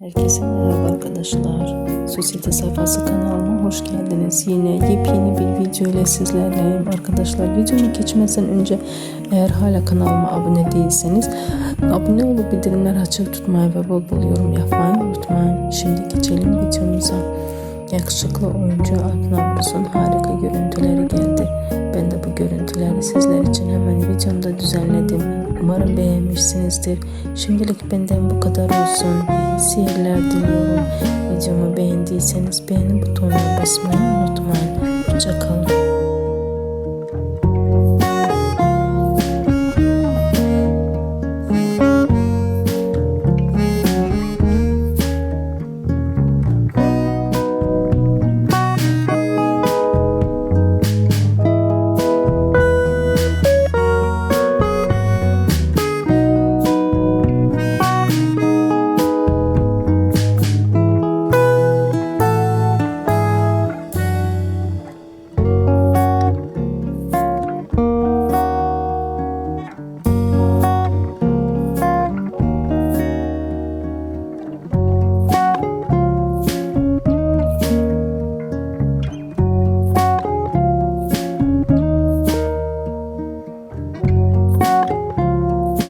Herkese merhaba arkadaşlar. Sosyete sayfası kanalıma hoş geldiniz. Yine yepyeni bir video ile sizlerleyim arkadaşlar. Videomu geçmeden önce eğer hala kanalıma abone değilseniz abone olup bildirimleri açık tutmayı ve bol bol yorum yapmayı unutmayın. Şimdi geçelim videomuza. Yakışıklı oyuncu Alp Navruz'un harika görüntüleri geldi. Ben de bu görüntüleri sizler için hemen videomda düzenledim. Umarım beğenmişsinizdir. Şimdilik benden bu kadar olsun. İyi seyirler diliyorum. Videomu beğendiyseniz beğeni butonuna basmayı unutmayın. Hoşçakalın.